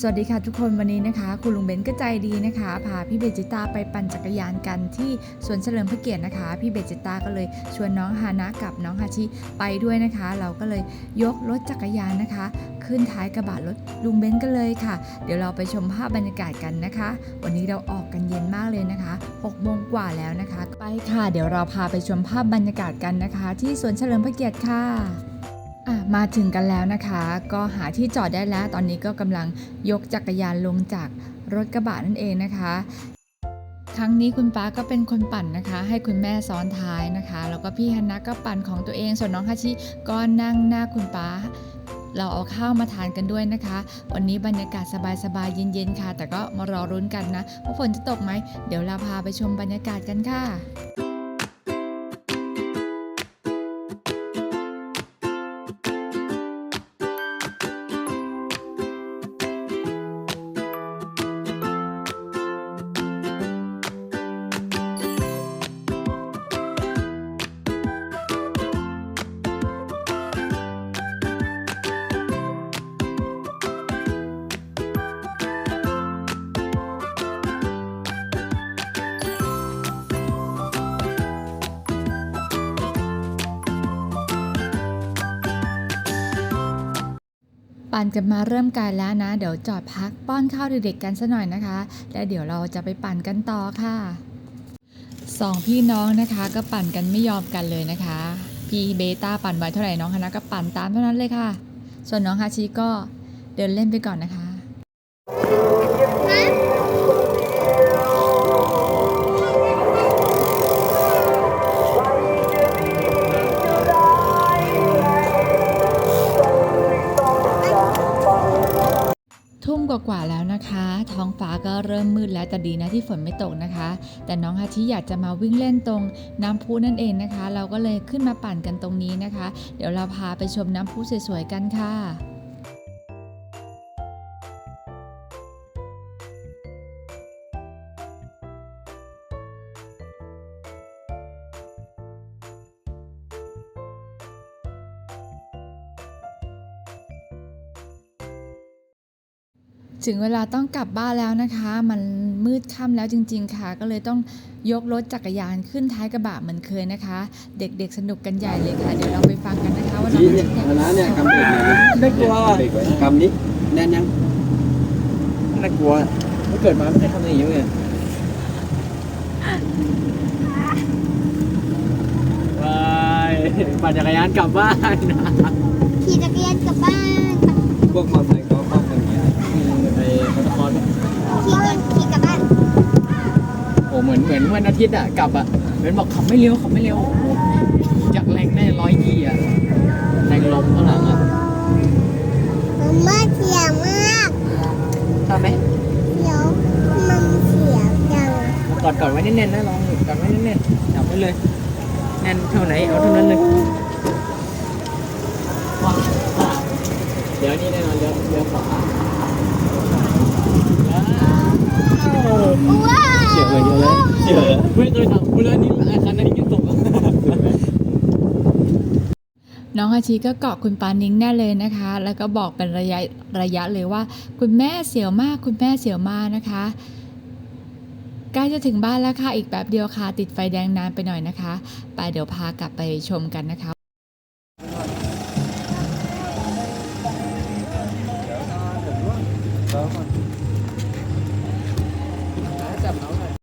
สวัสดีค่ะทุกคนวันนี้นะคะ คุณลุงเบนก็ใจดีนะคะ พาพี่เบจิต้าไปปั่นจักรยานกันที่สวนเฉลิมพระเกียรตินะคะ พี่เบจิต้าก็เลยชวนน้องฮานะกับน้องฮาชิไปด้วยนะคะ เราก็เลยยกรถจักรยานนะคะ ขึ้นท้ายกระบะรถลุงเบนกันเลยค่ะ เดี๋ยวเราไปชมภาพบรรยากาศกันนะคะ วันนี้เราออกกันเย็นมากเลยนะคะ6โมงกว่าแล้วนะคะ ไปค่ะ เดี๋ยวเราพาไปชมภาพบรรยากาศกันนะคะ ที่สวนเฉลิมพระเกียรติค่ะอะ มาถึงกันแล้วนะคะ ก็หาที่จอดได้แล้ว ตอนนี้ก็กำลังยกจักรยานลงจากรถกระบะนั่นเองนะคะครั้งนี้คุณป้าก็เป็นคนปั่นนะคะ ให้คุณแม่ซ้อนท้ายนะคะ แล้วก็พี่ฮันนะก็ปั่นของตัวเอง ส่วนน้องฮาชิก็นั่งหน้าคุณป้า เราเอาข้าวมาทานกันด้วยนะคะ วันนี้บรรยากาศสบายๆเย็นๆค่ะ แต่ก็มารอรุ้นกันนะว่าฝนจะตกไหม เดี๋ยวเราพาไปชมบรรยากาศกันค่ะ ปั่นกันมาเริ่มกันแล้วนะ เดี๋ยวจอดพักป้อนข้าวเด็กๆกันสักหน่อยนะคะ แล้วเดี๋ยวเราจะไปปั่นกันต่อค่ะสองพี่น้องนะคะก็ปั่นกันไม่ยอมกันเลยนะคะ พี่เบต้าปั่นไว้เท่าไหร่น้องฮานะก็ปั่นตามเท่านั้นเลยค่ะ ส่วนน้องฮาชิก็เดินเล่นไปก่อนนะคะ กว่าๆแล้วนะคะ ท้องฟ้าก็เริ่มมืดแล้วแต่ดีนะที่ฝนไม่ตกนะคะ แต่น้องฮาชิอยากจะมาวิ่งเล่นตรงน้ำพุนั่นเองนะคะ เราก็เลยขึ้นมาปั่นกันตรงนี้นะคะ เดี๋ยวเราพาไปชมน้ำพุสวยๆกันค่ะ ถึงเวลาต้องกลับบ้านแล้วนะคะ มันมืดค่ำแล้วจริง ๆ ค่ะ ก็เลยต้องยกรถจักรยานขึ้นท้ายกระบะเหมือนเคยนะคะ เด็กๆสนุกกันใหญ่เลยค่ะ เดี๋ยวเราไปฟังกันนะคะว่าน้องชี้ฮาเนี่ยชิเอานะเนี่ยกำเบรกเนี่ยไม่กลัวเบรกไว้กำนี้แน่นยังน่ากลัวไม่เกิดมาไม่เคยทำอย่างนี้เลยบายปั่นจักรยานกลับบ้าน เหมือนเหมือนวันอาทิตย์อะกลับอะเหมือนบอกขับไม่เร็วขับไม่เร็วโอ้โหจากแรงแน่ร้อยยี่อะแรงลมข้างหลังอะมันไม่เสียงมากทำไหมเดี๋ยวมันเสียงจังกอดกอดไว้แน่นๆนะลองกอดไว้แน่นๆจับไว้เลยแน่นเท่าไหนเอาเท่านั้นเลยว้าวว้าวเดี๋ยวนี่แน่นอนเดี๋ยวเดี๋ยวขวาว้าวว้าวเฉียบเลยเยอะเลย เฉยไม่เคยทำคุณแล้วนี่อาคารไหนยังตกอะน้องฮาชิก็เกาะคุณปานิ้งแน่เลยนะคะ แล้วก็บอกเป็นระยะระยะเลยว่า คุณแม่เสียวมากคุณแม่เสียวมากนะคะใกล้จะถึงบ้านแล้วค่ะอีกแป๊บเดียวค่ะ ติดไฟแดงนานไปหน่อยนะคะ ไปเดี๋ยวพากลับไปชมกันนะคะแล้ว